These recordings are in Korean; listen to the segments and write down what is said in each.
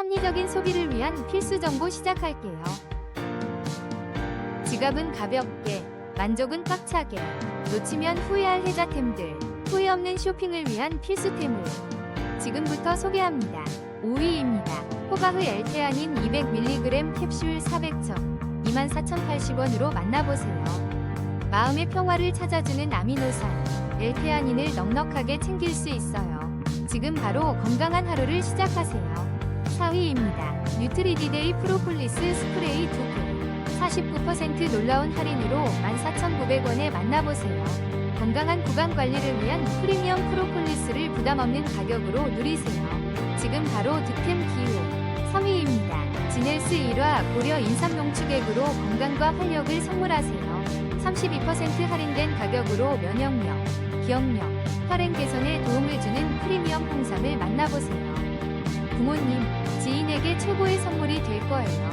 합리적인 소비를 위한 필수 정보 시작할게요. 지갑은 가볍게, 만족은 꽉차게, 놓치면 후회할 혜자템들, 후회 없는 쇼핑을 위한 필수템을 지금부터 소개합니다. 5위입니다. 호가흐 엘테아닌 200mg 캡슐 400첩 24,080원으로 만나보세요. 마음의 평화를 찾아주는 아미노산 엘테아닌을 넉넉하게 챙길 수 있어요. 지금 바로 건강한 하루를 시작하세요. 4위입니다. 뉴트리디데이 프로폴리스 스프레이 2개 49% 놀라운 할인으로 14,900원에 만나보세요. 건강한 구강 관리를 위한 프리미엄 프로폴리스를 부담 없는 가격으로 누리세요. 지금 바로 득템 기호 3위입니다. 지넬스 1화 고려 인삼농축액으로 건강과 활력을 선물하세요. 32% 할인된 가격으로 면역력, 기억력, 혈행 개선에 도움을 주는 프리미엄 홍삼을 만나보세요. 부모님, 지인에게 최고의 선물이 될 거예요.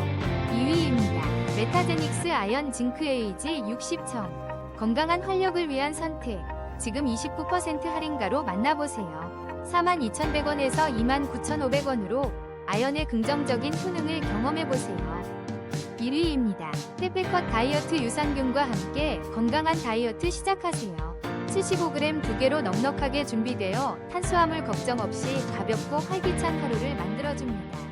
2위입니다. 메타제닉스 아연 징크 에이지 60청. 건강한 활력을 위한 선택. 지금 29% 할인가로 만나보세요. 42,100원에서 29,500원으로 아연의 긍정적인 효능을 경험해보세요. 1위입니다. 페페컷 다이어트 유산균과 함께 건강한 다이어트 시작하세요. 75g 두 개로 넉넉하게 준비되어 탄수화물 걱정 없이 가볍고 활기찬 하루를 만들어줍니다.